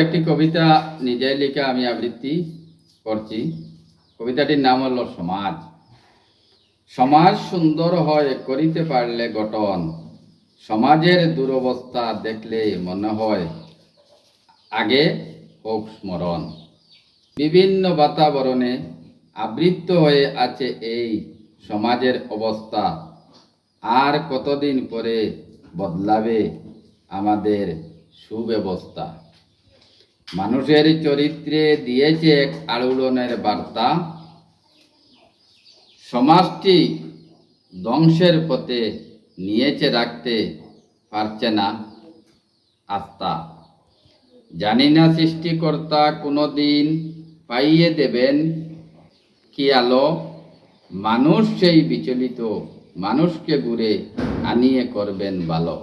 একটি কবিতা নিজে লিখে আমি আবৃত্তি করছি। কবিতাটির নাম হলো সমাজ। সমাজ সুন্দর হয় করিতে পারলে গঠন। সমাজের দুরবস্থা দেখলে মনে হয় আগে হোক স্মরণ। বিভিন্ন বাতাবরণে আবৃত্ত হয়ে আছে এই সমাজের অবস্থা। আর কতদিন পরে বদলাবে আমাদের সুব্যবস্থা? মানুষের চরিত্রে দিয়েছে এক আলোড়নের বার্তা। সমাজটি ধ্বংসের পথে নিয়েছে রাখতে পারছে না আস্থা। জানি না সৃষ্টিকর্তা কোনো দিন পাইয়ে দেবেন কি আলো। মানুষ সেই বিচলিত মানুষকে ঘুরে আনিয়ে করবেন ভালো